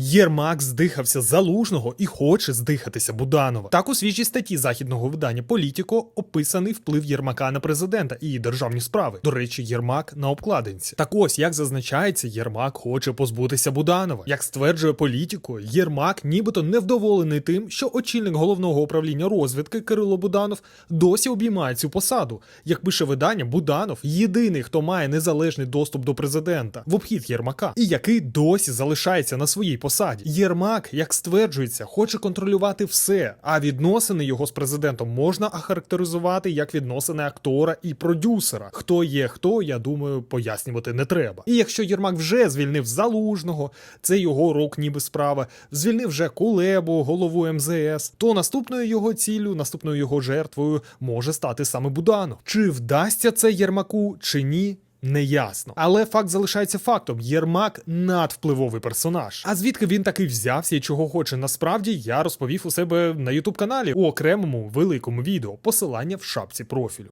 Єрмак здихався залужного і хоче здихатися Буданова. Так у свіжій статті західного видання Політіко описаний вплив Єрмака на президента і державні справи. До речі, Єрмак на обкладинці. Так ось як зазначається, Єрмак хоче позбутися Буданова. Як стверджує Політіко, Єрмак нібито невдоволений тим, що очільник головного управління розвідки Кирило Буданов досі обіймає цю посаду. Як пише видання, Буданов єдиний, хто має незалежний доступ до президента в обхід Єрмака, і який досі залишається на своїй посаді. Єрмак, як стверджується, хоче контролювати все, а відносини його з президентом можна охарактеризувати як відносини актора і продюсера. Хто є хто, я думаю, пояснювати не треба. І якщо Єрмак вже звільнив залужного, це його рук ніби справа, звільнив вже Кулебу, голову МЗС, то наступною його ціллю, наступною його жертвою може стати саме Буданов. Чи вдасться це Єрмаку, чи ні? Неясно, але факт залишається фактом: Єрмак надвпливовий персонаж. А звідки він таки взявся і чого хоче насправді, я розповів у себе на ютуб каналі у окремому великому відео. Посилання в шапці профілю.